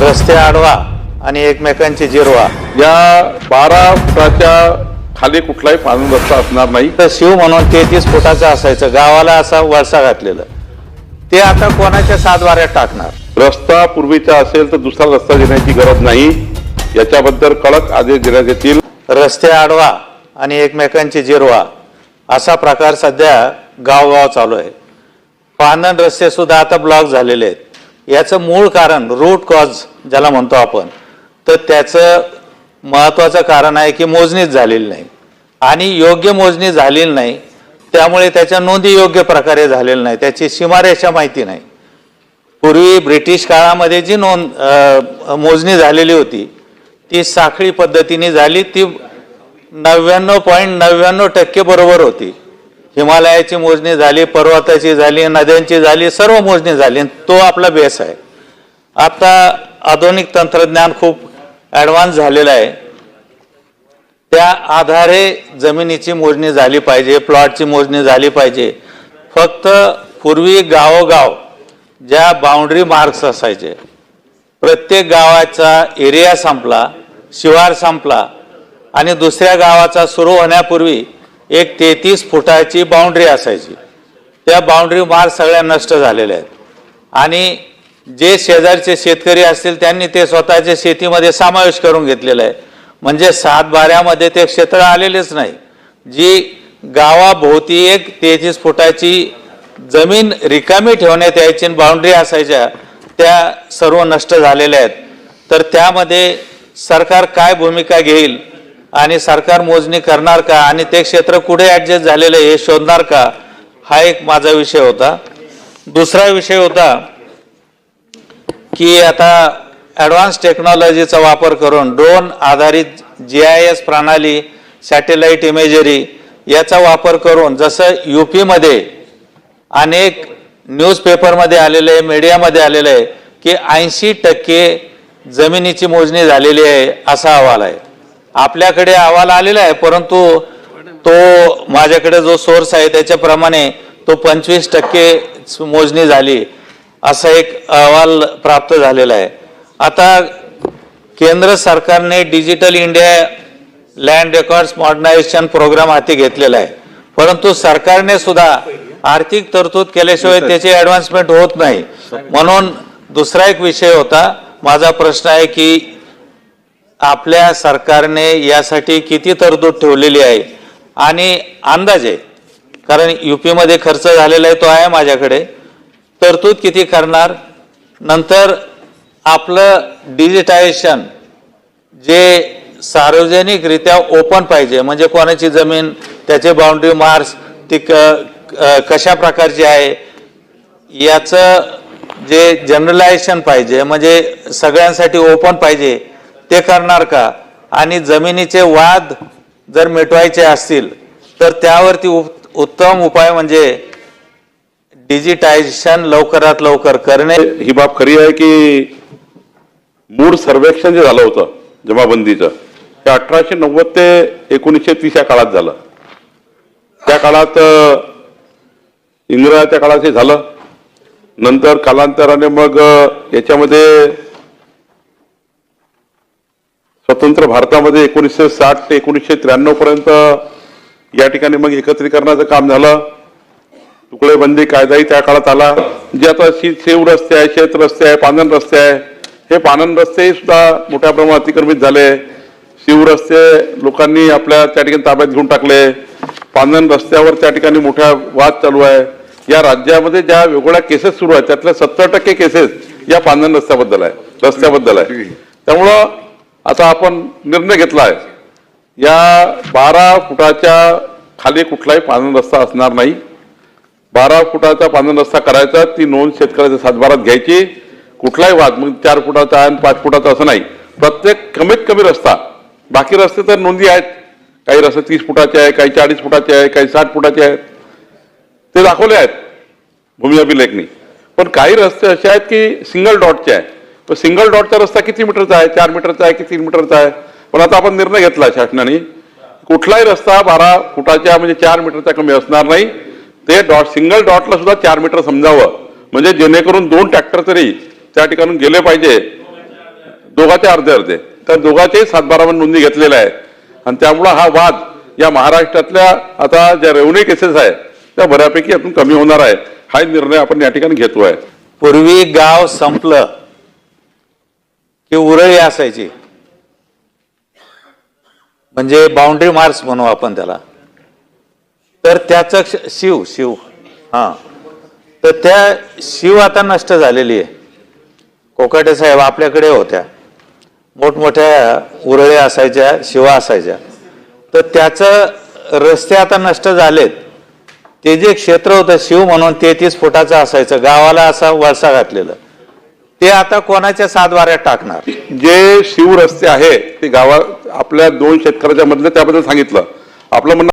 रस्ते आडवा आणि एकमेकांची जिरवा. या बारा फुटाच्या खाली कुठलाही पाणी रस्ता असणार नाही. तर शिव म्हणून तेहतीस फुटाचं असायचं. गावाला असा वळसा घातलेलं. ते आता कोणाच्या सातबाऱ्यात टाकणार? रस्ता पूर्वीचा असेल तर दुसरा रस्ता देण्याची गरज नाही. याच्याबद्दल कडक आदेश देण्यात येतील रस्ते आडवा आणि एकमेकांची जिरवा. असा प्रकार सध्या गावगाव चालू आहे. पानन रस्ते सुद्धा आता ब्लॉक झालेले आहेत. याचं मूळ कारण रूट कॉज ज्याला म्हणतो आपण तर त्याचं महत्त्वाचं कारण आहे की मोजणीच झालेली नाही. आणि योग्य मोजणी झालेली नाही त्यामुळे त्याच्या नोंदी योग्य प्रकारे झालेल्या नाही त्याची सीमारेषा माहिती नाही. पूर्वी ब्रिटिश काळामध्ये जी नोंद मोजणी झालेली होती ती साखळी पद्धतीने झाली ती नव्याण्णव पॉईंट नव्याण्णव टक्के बरोबर होती. हिमालयाची मोजणी झाली पर्वताची झाली नद्यांची झाली सर्व मोजणी झाली. तो आपला बेस आहे. आता आधुनिक तंत्रज्ञान खूप ॲडव्हान्स झालेलं आहे. त्या आधारे जमिनीची मोजणी झाली पाहिजे प्लॉटची मोजणी झाली पाहिजे. फक्त पूर्वी गावोगाव ज्या बाउंड्री मार्क्स असायचे प्रत्येक गावाचा एरिया संपला शिवार संपला आणि दुसऱ्या गावाचा सुरू होण्यापूर्वी एक तेहतीस फुटाची बाउंड्री असायची. त्या बाउंड्री मार सगळ्या नष्ट झालेल्या आहेत. आणि जे शेजारचे शेतकरी असतील त्यांनी ते स्वतःच्या शेतीमध्ये समावेश करून घेतलेला आहे. म्हणजे सात बाऱ्यामध्ये ते क्षेत्र आलेलेच नाही. जी गावाभोवती एक तेहतीस फुटाची जमीन रिकामी ठेवण्यात यायची आणि बाउंड्री असायच्या त्या सर्व नष्ट झालेल्या आहेत. तर त्यामध्ये सरकार काय भूमिका घेईल आणि सरकार मोजणी करणार का? आणि ते क्षेत्र कुठे ॲडजस्ट झालेलं आहे हे शोधणार का? हा एक माझा विषय होता. दुसरा विषय होता की आता ॲडव्हान्स टेक्नॉलॉजीचा वापर करून ड्रोन आधारित जी आय एस प्रणाली सॅटेलाईट इमेजरी याचा वापर करून जसं यू पीमध्ये अनेक न्यूजपेपरमध्ये आलेलं आहे मीडियामध्ये आलेलं आहे की ऐंशी टक्के जमिनीची मोजणी झालेली आहे असा अहवाल आहे. आपल्याकडे अहवाल आलेला आहे परंतु तो माझ्याकडे जो सोर्स आहे त्याच्याप्रमाणे तो पंचवीस टक्के मोजणी झाली. असा एक अहवाल प्राप्त झालेला आहे. आता केंद्र सरकारने digital India land records modernisation programme हाती घेतलेला आहे. परंतु सरकारने सुद्धा आर्थिक तरतूद केल्याशिवाय त्याची ॲडव्हान्समेंट होत नाही. म्हणून दुसरा एक विषय होता. माझा प्रश्न आहे की आपल्या सरकारने यासाठी किती तरतूद ठेवलेली आहे? आणि अंदाजे कारण यू पीमध्ये खर्च झालेला आहे तो आहे माझ्याकडे तरतूद किती करणार? नंतर आपलं डिजिटायझेशन जे सार्वजनिकरित्या ओपन पाहिजे म्हणजे कोणाची जमीन त्याचे बाउंड्री मार्क्स ती क कशा प्रकारची आहे याचं जे जनरलायझेशन पाहिजे म्हणजे सगळ्यांसाठी ओपन पाहिजे ते करणार का? आणि जमिनीचे वाद जर मिटवायचे असतील तर त्यावरती उत्तम उपाय म्हणजे डिजिटायझेशन लवकरात लवकर करणे. ही बाब खरी आहे की मूळ सर्वेक्षण जे झालं होतं जमाबंदीचं ते अठराशे नव्वद ते एकोणीसशे तीस या काळात झालं. त्या काळात इंग्रजाच्या काळात हे झालं. नंतर कालांतराने मग याच्यामध्ये स्वतंत्र भारतामध्ये एकोणीसशे साठ ते एकोणीसशे त्र्याण्णव पर्यंत या ठिकाणी मग एकत्रीकरणाचं काम झालं. तुकडेबंदी कायदाही त्या काळात आला. जे आता शी सेव रस्ते आहे शेत रस्ते आहे पानन रस्ते आहे हे पानन रस्ते सुद्धा मोठ्या प्रमाणात अतिक्रमित झाले. शिव रस्ते लोकांनी आपल्या त्या ठिकाणी ताब्यात घेऊन टाकले. पानन रस्त्यावर त्या ठिकाणी मोठ्या वाद चालू आहे. या राज्यामध्ये ज्या वेगवेगळ्या केसेस सुरू आहेत त्यातल्या सत्तर टक्के केसेस या पानन रस्त्याबद्दल आहे रस्त्याबद्दल आहे. त्यामुळं आता आपण निर्णय घेतला आहे या बारा फुटाच्या खाली कुठलाही पानन रस्ता असणार नाही. बारा फुटाचा पांढरा रस्ता करायचा ती नोंद शेतकऱ्याच्या सातबारात घ्यायची. कुठलाही वाद मग चार फुटाचा आहे आणि पाच फुटाचा असं नाही. प्रत्येक कमीत कमी रस्ता. बाकी रस्ते तर नोंदी आहेत. काही रस्ते तीस फुटाचे आहे काही चाळीस फुटाचे आहे काही साठ फुटाचे आहेत. ते दाखवले आहेत. भूमी अभिलेखनी पण काही रस्ते असे आहेत की सिंगल डॉटचे आहेत. पण सिंगल डॉटचा रस्ता किती मीटरचा आहे? चार मीटरचा आहे की तीन मीटरचा आहे? पण आता आपण निर्णय घेतला शासनाने. कुठलाही रस्ता बारा फुटाच्या म्हणजे चार मीटरचा कमी असणार नाही. ते डॉट सिंगल डॉटला सुद्धा चार मीटर समजावं. म्हणजे जेणेकरून दोन ट्रॅक्टर तरी त्या ठिकाणून गेले पाहिजे. दोघाचे अर्धे अर्धे. तर दोघांचे सातबारामध्ये नोंदणी घेतलेल्या आहे आणि त्यामुळं हा वाद या महाराष्ट्रातल्या आता ज्या रेव्हन्यू केसेस आहे त्या बऱ्यापैकी यातून कमी होणार आहे हा निर्णय आपण या ठिकाणी घेतोय. पूर्वी गाव संपलं. की उरळी असायची. म्हणजे बाउंड्री मार्क्स म्हणू आपण त्याला. तर त्याचं क्ष- शिव शिव. हा. तर त्या शिव आता नष्ट झालेली आहे. कोकाटे साहेब आपल्याकडे होत्या. मोठमोठ्या उरळी असायच्या शिवा असायच्या. तर त्याचं रस्ते आता नष्ट झालेत. ते जे क्षेत्र होतं शिव म्हणून तेहतीस फुटाचं असायचं. गावाला असा वळसा घातलेलं. ते आता कोणाच्या सातवाऱ्यात टाकणार? जे शिव रस्ते आहे ते गावात आपल्या दोन शेतकऱ्याच्या मधलं त्याबद्दल सांगितलं. आपलं म्हणणं